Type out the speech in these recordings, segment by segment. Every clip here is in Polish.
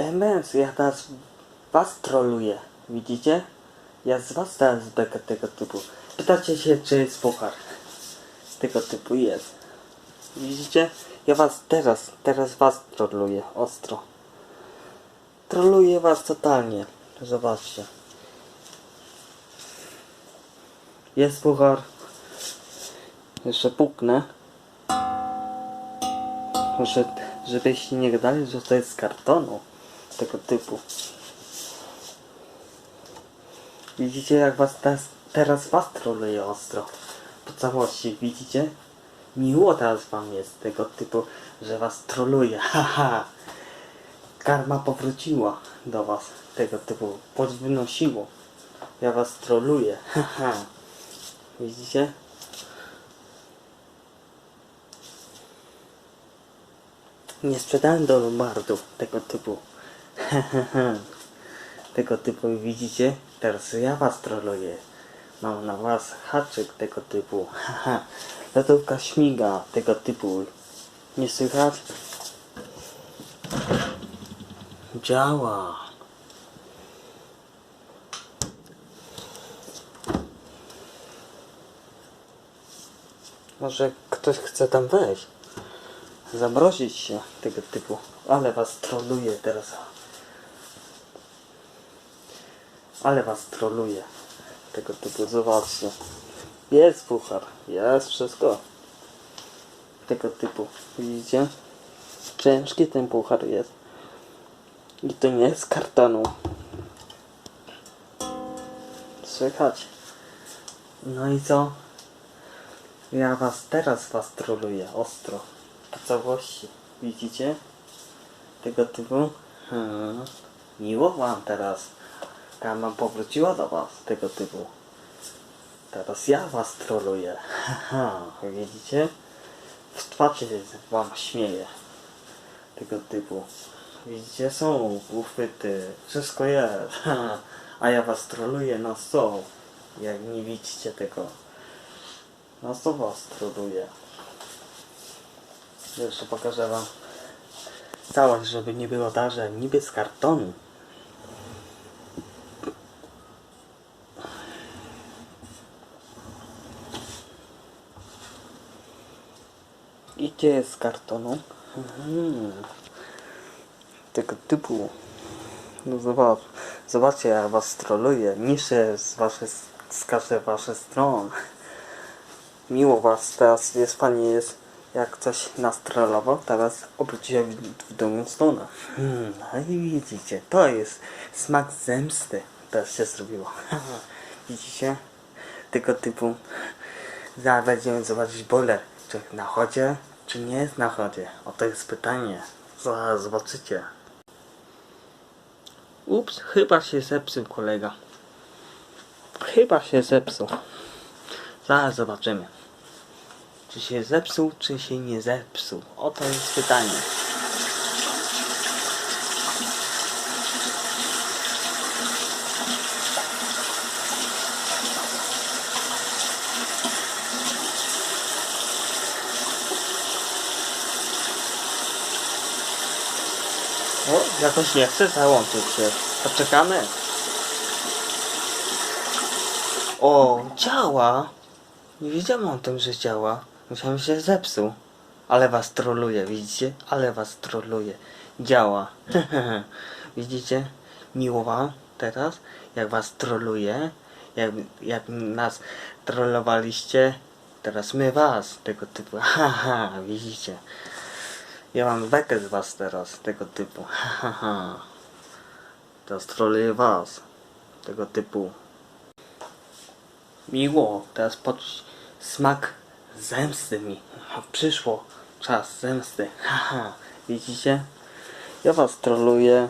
MS, ja teraz was troluję. Widzicie? Ja z was teraz bekę tego typu. Pytacie się, czy jest puchar. Tego typu jest. Widzicie? Ja was teraz, teraz was troluję. Ostro. Troluję was totalnie. Zobaczcie. Jest puchar. Jeszcze puknę. Może, żebyście nie gadali, że to jest z kartonu. Tego typu. Widzicie jak was teraz, teraz was troluje ostro. Po całości, widzicie? Miło teraz wam jest tego typu, że was troluje. Haha. Karma powróciła do was. Tego typu. Podwynosiło. Ja was troluję. Haha. Widzicie? Nie sprzedałem do Lombardów tego typu. tego typu widzicie? Teraz ja was troluję. Mam na was haczyk tego typu. Lotówka śmiga tego typu. Nie słychać? Działa. Może ktoś chce tam wejść. Zamrozić się tego typu. Ale was troluje teraz. Ale was troluje. Tego typu. Zobaczcie. Jest puchar. Jest wszystko. Tego typu. Widzicie? Ciężki ten puchar jest. I to nie jest kartonu. Słychać? No i co? Ja was teraz was troluję ostro. Po całości. Widzicie? Tego typu. Hmm. Miło wam teraz. Karma powróciła do was. Tego typu. Teraz ja was troluję. Haha. Widzicie? W twarz się wam śmieję. Tego typu. Widzicie? Są uchwyty. Wszystko jest. A ja was troluję na są. Jak nie widzicie tego. No to was troluje. Jeszcze pokażę wam całość, żeby nie było tak, że niby z kartonu. I gdzie jest z kartonu? Mhm. Tego typu. No zobacz, zobaczcie jak was troluje. Nisze z waszej, z każdej waszej strony miło was teraz jest fajnie jest jak coś nas trollował, teraz obróci się w, w drugą stronę. Hmm, no i widzicie, to jest smak zemsty. Teraz się zrobiło. widzicie? Tego typu. Zaraz będziemy zobaczyć boiler. Czy na chodzie, czy nie jest na chodzie? O to jest pytanie. Zaraz zobaczycie. Ups, chyba się zepsuł kolega. Chyba się zepsuł. Zaraz zobaczymy. Czy się zepsuł, czy się nie zepsuł? Oto jest pytanie. O, jakoś nie chce załączyć się. Poczekamy. O, działa. Nie wiedziałem o tym, że działa. Myślałem, że zepsuł. Ale was troluje, widzicie? Ale was troluje. Działa. widzicie? Miło wam teraz, jak was troluje. Jak, jak nas trollowaliście. Teraz my was. Tego typu. Haha, widzicie? Ja mam bekę z was teraz. Tego typu. Teraz was. Tego typu miło teraz poczuć smak zemsty mi. Przyszło czas zemsty. Haha, widzicie? Ja was troluję,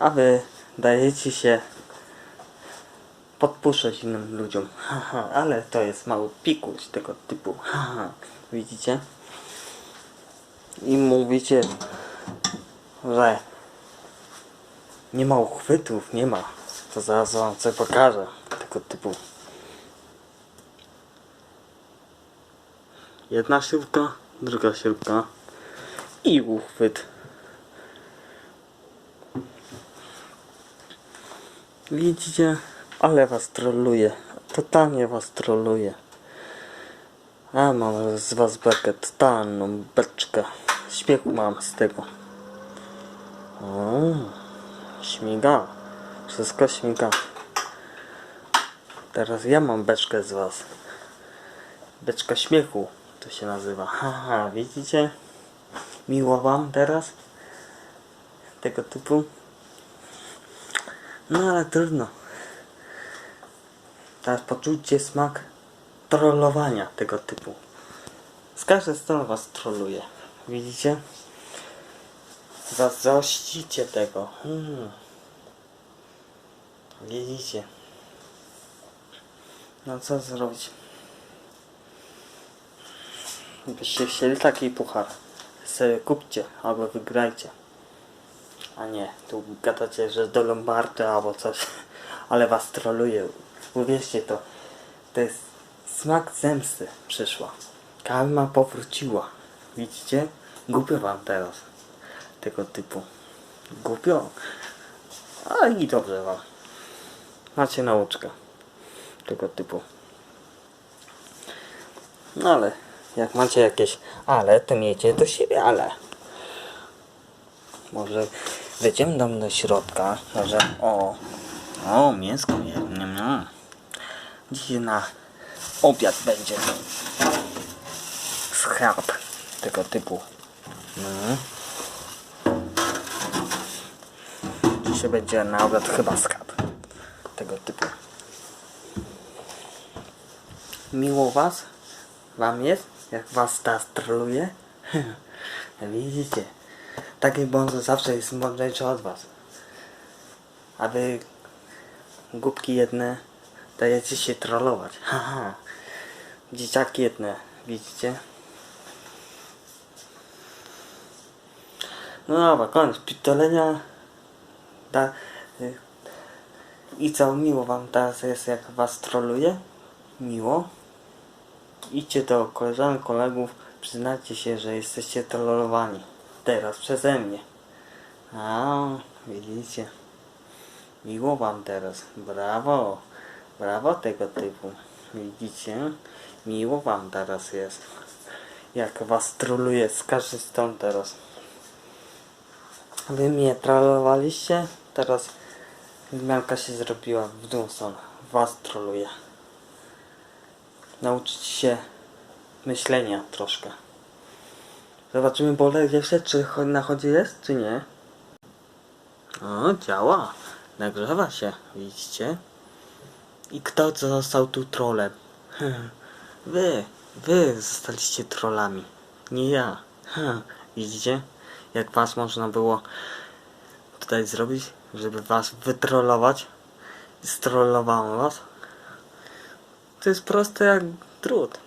a wy dajecie się podpuszczać innym ludziom. Haha, ale to jest mały pikuś tego typu. Haha, widzicie? i mówicie, że nie ma uchwytów, nie ma. To zaraz wam coś pokażę. Tego typu. Jedna śrubka, druga śrubka i uchwyt. Widzicie? Ale was troluje. Totalnie was troluje. A mam z was beczkę, totalną beczkę. Śmiechu mam z tego. O, śmiga. Wszystko śmiga. Teraz ja mam beczkę z was. Beczka śmiechu to się nazywa. Haha, widzicie? Miło wam teraz? Tego typu? No ale trudno. Teraz poczujcie smak trollowania tego typu. Z każdej strony was troluje. Widzicie? Zazdrościcie tego. Hmm. Widzicie? No co zrobić? Byście chcieli taki puchar. Sobie kupcie albo wygrajcie. A nie, tu gadacie, że do Lombardy albo coś. Ale was troluje. Uwierzcie to. To jest smak zemsty przyszła. Kalma powróciła. Widzicie? Głupio wam teraz. Tego typu. Głupio. Ale i dobrze wam. Macie nauczkę. Tego typu. No ale jak macie jakieś ale, to miejcie do siebie ale. Może tam do środka. Może o. O, mięsko. Niam, niam. Dzisiaj na obiad będzie schab tego typu. No. Dzisiaj będzie na obiad chyba schab tego typu. Miło was? Wam jest? Jak was troluje? Widzicie? Taki bonzo zawsze jest mądrzejszy od was. A wy głupki jedne dajecie się trollować. Haha. Dzieciaki jedne, widzicie? No dobra, koniec pitolenia. Da, y, I co, miło wam teraz jest jak was troluje? Miło? Idźcie do koleżanek, kolegów, przyznajcie się, że jesteście trollowani. Teraz przeze mnie. A, widzicie. Miło wam teraz. Brawo. Brawo tego typu. Widzicie? Miło wam teraz jest. Jak was troluje z każdej strony teraz. Wy mnie trollowaliście? Teraz zmianka się zrobiła w stronę. Was troluje. Nauczyć się myślenia troszkę. Zobaczymy bolek jeszcze, czy na chodzie jest, czy nie. O, działa. Nagrzewa się, widzicie? I kto co został tu trolem? Wy, wy zostaliście trollami. Nie ja. Widzicie? Jak was można było tutaj zrobić, żeby was wytrollować? Strollowałem was. To jest proste jak drut.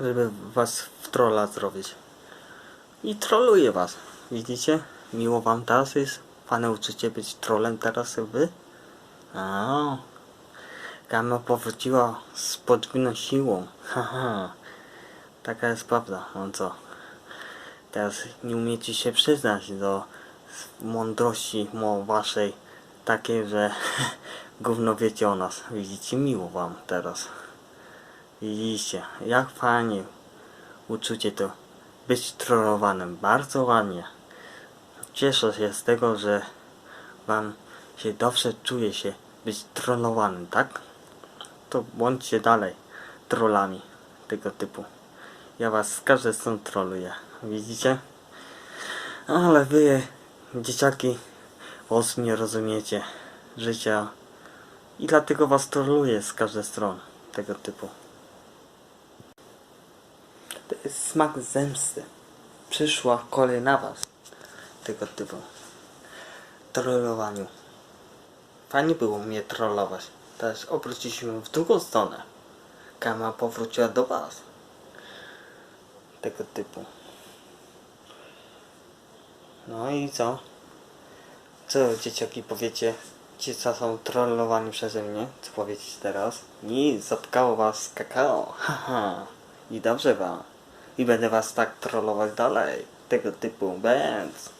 Żeby was w trolla zrobić. I troluje was. Widzicie? Miło wam teraz jest. Pane uczycie być trolem teraz wy? A. Gama powróciła z podwójną siłą. Haha. Taka jest prawda. No co? Teraz nie umiecie się przyznać do mądrości mo waszej takiej, że gówno wiecie o nas. Widzicie, miło wam teraz. Widzicie, jak fajnie uczucie to być trollowanym. Bardzo ładnie. Cieszę się z tego, że wam się dobrze czuje się być trollowanym, tak? To bądźcie dalej trollami tego typu. Ja was z każdej strony troluję. Widzicie? Ale wy, dzieciaki, was nie rozumiecie życia i dlatego was troluję z każdej strony tego typu. To jest smak zemsty. Przyszła kolej na was tego typu. Trollowaniu. Fajnie było mnie trollować. Teraz obróciliśmy w drugą stronę. Kama powróciła do was. Tego typu. No i co? Co dzieciaki powiecie? Ci co są trollowani przeze mnie? Co powiecie teraz? Nic, zapkało was kakao. Haha. I dobrze wam. I będę was tak trollować dalej. Tego typu. Bęc.